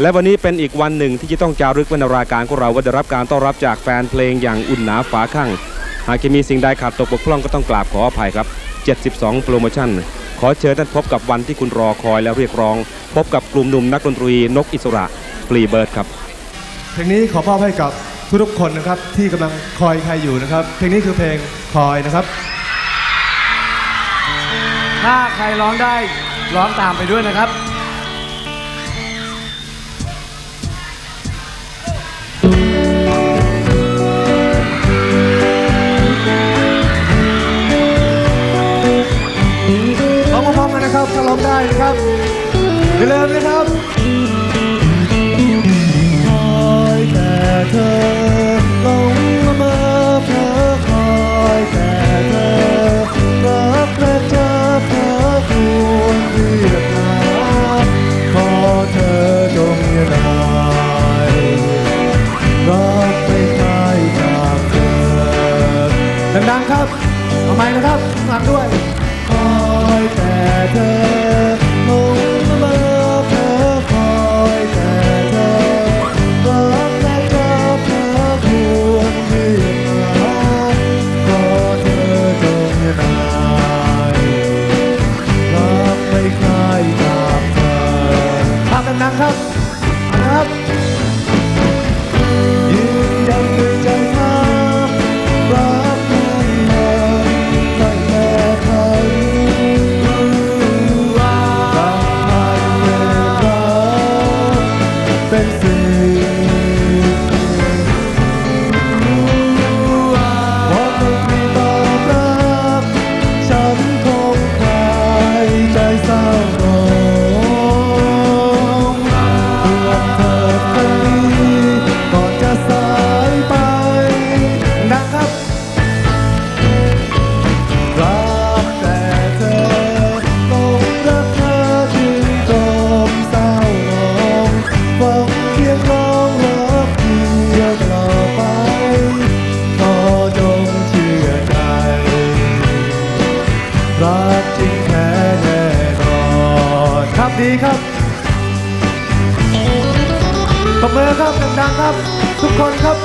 และวันนี้เป็นอีกวันหนึ่งที่จะต้องจารึกไว้ในรายการของเราว่าได้รับการต้อนรับจากแฟนเพลงอย่างอุ่นหนาฝาข้างหากจะมีสิ่งใดขาดตกบกพร่องก็ต้องกราบขออภัยครับ 72 โปรโมชั่น ขอเชิญท่านพบกับวันที่คุณรอคอยและเรียกร้อง พบกับกลุ่มหนุ่มนักดนตรีนกอิสระฟรีเบิร์ดครับ เพลงนี้ขอมอบให้กับทุกๆคนนะครับที่กำลังคอยใครอยู่นะครับ เพลงนี้คือเพลงคอยนะครับ ถ้าใครร้องได้ร้องตามไปด้วยนะครับ นะครับถ้าร้องได้นะครับอย่าลืมนะครับคอยแต่เธอหลงละเมอเพ้อคอยแต่เธอรักและเจอเพ้อควรเรียกหาขอเธอจงอย่าได้รักไม่คล้ายจากเธอดังๆครับเอาไม้นะครับหลังด้วย เธอลงมาเพ้อคอยแต่เธอรักและเจอเพ้อควรเรียกหาขอเธอจงอย่ารักไม่คล้ายกับเธอภาพดังๆครับ เดีครับปรบมือครับดังๆครับ ทุกคนครับ